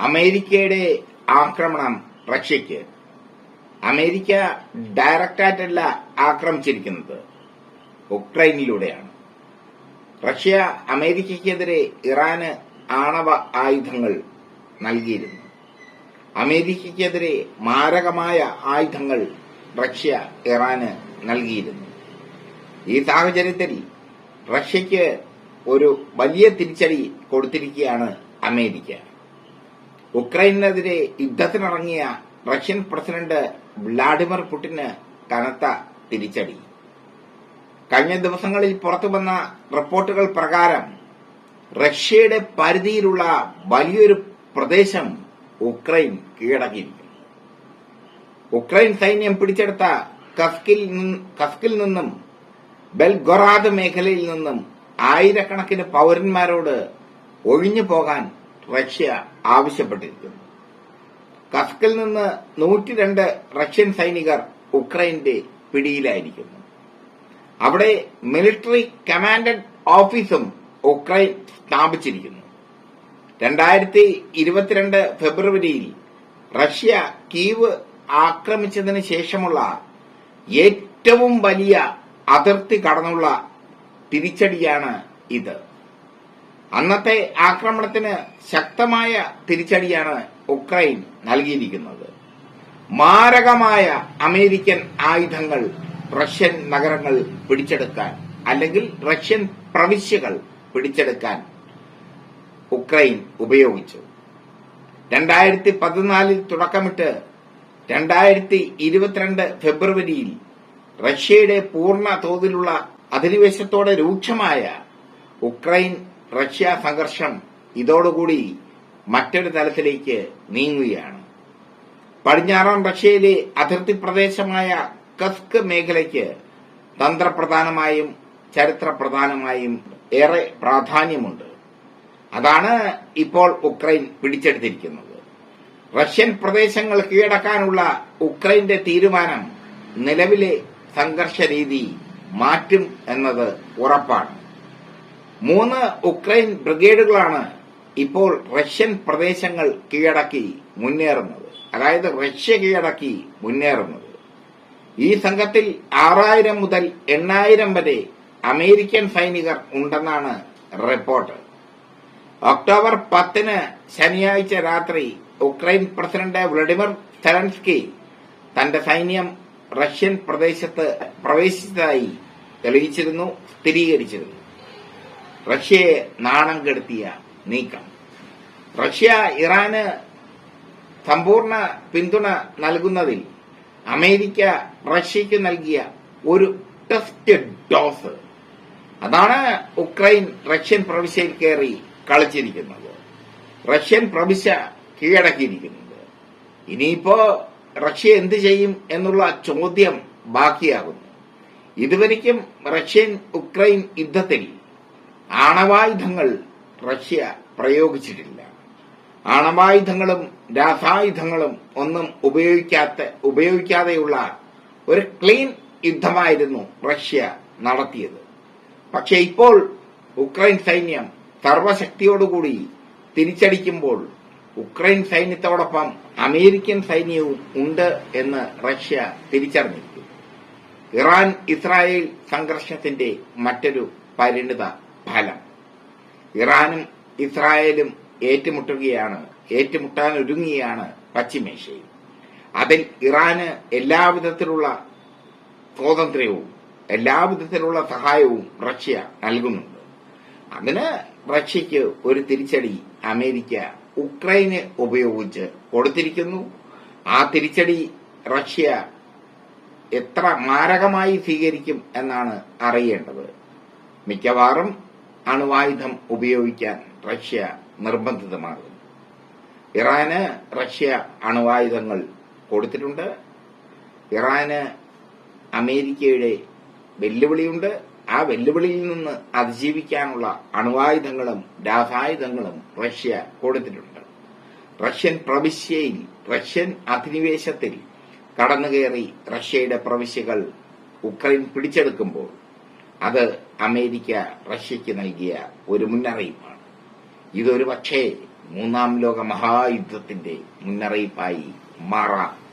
അമേരിക്കയുടെ ആക്രമണം റഷ്യക്ക് America ഡയറക്റ്റായിട്ടല്ല ആക്രമിച്ചിരിക്കുന്നത്. ഉക്രൈനിലൂടെയാണ്. Russia അമേരിക്കയ്ക്കെതിരെ ഇറാന് ആണവ ആയുധങ്ങൾ നൽകിയിരുന്നു. അമേരിക്കയ്ക്കെതിരെ മാരകമായ ആയുധങ്ങൾ റഷ്യ ഇറാന് നൽകിയിരുന്നു. ഈ സാഹചര്യത്തിൽ റഷ്യയ്ക്ക് ഒരു വലിയ തിരിച്ചടി കൊടുത്തിരിക്കുകയാണ് അമേരിക്ക. ഉക്രൈനെതിരെ യുദ്ധത്തിനിറങ്ങിയ റഷ്യൻ പ്രസിഡന്റ് വ്ളാഡിമിർ പുടിന് കനത്ത തിരിച്ചടി. കഴിഞ്ഞ ദിവസങ്ങളിൽ പുറത്തു വന്ന റിപ്പോർട്ടുകൾ പ്രകാരം റഷ്യയുടെ പരിധിയിലുള്ള വലിയൊരു പ്രദേശം ഉക്രൈൻ കീഴടക്കി. ഉക്രൈൻ സൈന്യം പിടിച്ചെടുത്ത കസ്കിൽ കസ്കിൽ നിന്നും ബെൽഗൊറാദ് മേഖലയിൽ നിന്നും ആയിരക്കണക്കിന് പൌരന്മാരോട് ഒഴിഞ്ഞു പോകാൻ റഷ്യ ആവശ്യപ്പെട്ടിരിക്കുന്നു. കസ്കിൽ നിന്ന് നൂറ്റിരണ്ട് റഷ്യൻ സൈനികർ ഉക്രൈന്റെ പിടിയിലായിരിക്കുന്നു. അവിടെ മിലിറ്ററി കമാൻഡഡ് ഓഫീസും ഉക്രൈൻ സ്ഥാപിച്ചിരിക്കുന്നു. രണ്ടായിരത്തി ഇരുപത്തിരണ്ട് ഫെബ്രുവരിയിൽ റഷ്യ കീവ് ആക്രമിച്ചതിന് ശേഷമുള്ള ഏറ്റവും വലിയ അതിർത്തി കടന്നുള്ള തിരിച്ചടിയാണ് ഇത്. അന്നത്തെ ആക്രമണത്തിന് ശക്തമായ തിരിച്ചടിയാണ് ഉക്രൈൻ നൽകിയിരിക്കുന്നത്. മാരകമായ അമേരിക്കൻ ആയുധങ്ങൾ റഷ്യൻ നഗരങ്ങൾ പിടിച്ചെടുക്കാൻ അല്ലെങ്കിൽ റഷ്യൻ പ്രവിശ്യകൾ പിടിച്ചെടുക്കാൻ ഉക്രൈൻ ഉപയോഗിച്ചു. രണ്ടായിരത്തി പതിനാലിൽ തുടക്കമിട്ട് രണ്ടായിരത്തി ഇരുപത്തിരണ്ട് ഫെബ്രുവരിയിൽ റഷ്യയുടെ പൂർണ തോതിലുള്ള അധിനിവേശത്തോടെ രൂക്ഷമായ ഉക്രൈൻ റഷ്യ സംഘർഷം ഇതോടുകൂടി മറ്റൊരു തലത്തിലേക്ക് നീങ്ങുകയാണ്. പടിഞ്ഞാറൻ റഷ്യയിലെ അതിർത്തി പ്രദേശമായ കസ്ക് മേഖലയ്ക്ക് തന്ത്രപ്രധാനമായും ചരിത്രപ്രധാനമായും ഏറെ പ്രാധാന്യമുണ്ട്. അതാണ് ഇപ്പോൾ ഉക്രൈൻ പിടിച്ചെടുത്തിരിക്കുന്നത്. റഷ്യൻ പ്രദേശങ്ങൾ കീഴടക്കാനുള്ള ഉക്രൈന്റെ തീരുമാനം നിലവിലെ സംഘർഷ രീതി മാറ്റും എന്നത് ഉറപ്പാണ്. മൂന്ന് ഉക്രൈൻ ബ്രിഗേഡുകളാണ് ഇപ്പോൾ റഷ്യൻ പ്രദേശങ്ങൾ കീഴടക്കി മുന്നേറുന്നത്. അതായത് റഷ്യ കീഴടക്കി മുന്നേറുന്നത്. ഈ സംഘത്തിൽ ആറായിരം മുതൽ എണ്ണായിരം വരെ അമേരിക്കൻ സൈനികർ ഉണ്ടെന്നാണ് റിപ്പോർട്ട്. ഒക്ടോബർ പത്തിന് ശനിയാഴ്ച രാത്രി ഉക്രൈൻ പ്രസിഡന്റ് വ്ളാഡിമിർ സെലൻസ്കി തന്റെ സൈന്യം റഷ്യൻ പ്രദേശത്ത് പ്രവേശിച്ചതായി തെളിയിച്ചിരുന്നു സ്ഥിരീകരിച്ചിരുന്നു. റഷ്യയെ നാണം കെടുത്തിയ നീക്കം. റഷ്യ ഇറാന് സമ്പൂർണ പിന്തുണ നൽകുന്നതിൽ അമേരിക്ക റഷ്യയ്ക്ക് നൽകിയ ഒരു ടെസ്റ്റ് ഡോസ്. അതാണ് ഉക്രൈൻ റഷ്യൻ പ്രവിശ്യയിൽ കയറി കളിച്ചിരിക്കുന്നത്. റഷ്യൻ പ്രവിശ്യ കീഴടക്കിയിരിക്കുന്നത്. ഇനിയിപ്പോ റഷ്യ എന്ത് ചെയ്യും എന്നുള്ള ചോദ്യം ബാക്കിയാകുന്നു. ഇതുവരെയ്ക്കും റഷ്യൻ ഉക്രൈൻ യുദ്ധത്തിൽ ആണവായുധങ്ങൾ റഷ്യ പ്രയോഗിച്ചിട്ടില്ല. ആണവായുധങ്ങളും രാസായുധങ്ങളും ഒന്നും ഉപയോഗിക്കാത്ത ഉപയോഗിക്കാതെയുള്ള ഒരു ക്ലീൻ യുദ്ധമായിരുന്നു റഷ്യ നടത്തിയത്. പക്ഷേ ഇപ്പോൾ ഉക്രൈൻ സൈന്യം സർവശക്തിയോടുകൂടി തിരിച്ചടിക്കുമ്പോൾ ഉക്രൈൻ സൈന്യത്തോടൊപ്പം അമേരിക്കൻ സൈന്യവും ഉണ്ട് എന്ന് റഷ്യ തിരിച്ചറിഞ്ഞിരിക്കുന്നു. ഇറാൻ ഇസ്രായേൽ സംഘർഷത്തിന്റെ മറ്റൊരു പരിണിത ഫലം. ഇറാനും ഇസ്രായേലും ഏറ്റുമുട്ടുകയാണ് ഏറ്റുമുട്ടാൻ ഒരുങ്ങുകയാണ് പശ്ചിമേഷ്യയിൽ. അതിൽ ഇറാന് എല്ലാവിധത്തിലുള്ള സ്വാതന്ത്ര്യവും എല്ലാവിധത്തിലുള്ള സഹായവും റഷ്യ നൽകുന്നുണ്ട്. അതിന് റഷ്യയ്ക്ക് ഒരു തിരിച്ചടി അമേരിക്ക ഉക്രൈന് ഉപയോഗിച്ച് കൊടുത്തിരിക്കുന്നു. ആ തിരിച്ചടി റഷ്യ എത്ര മാരകമായി സ്വീകരിക്കും എന്നാണ് അറിയേണ്ടത്. മിക്കവാറും അണുവായുധം ഉപയോഗിക്കാൻ റഷ്യ നിർബന്ധിതമാകും ഇറാന് റഷ്യ അണുവായുധങ്ങൾ കൊടുത്തിട്ടുണ്ട്. ഇറാന് അമേരിക്കയുടെ വെല്ലുവിളിയുണ്ട്. ആ വെല്ലുവിളിയിൽ നിന്ന് അതിജീവിക്കാനുള്ള അണുവായുധങ്ങളും രാസായുധങ്ങളും റഷ്യ കൊടുത്തിട്ടുണ്ട്. റഷ്യൻ പ്രവിശ്യയിൽ റഷ്യൻ അധിനിവേശത്തിൽ കടന്നുകയറി റഷ്യയുടെ പ്രവിശ്യകൾ ഉക്രൈൻ പിടിച്ചെടുക്കുമ്പോൾ അത് അമേരിക്ക റഷ്യയ്ക്ക് നൽകിയ ഒരു മുന്നറിയിപ്പാണ്. ഇതൊരു പക്ഷേ മൂന്നാം ലോക മഹായുദ്ധത്തിന്റെ മുന്നറിയിപ്പായി മാറാം.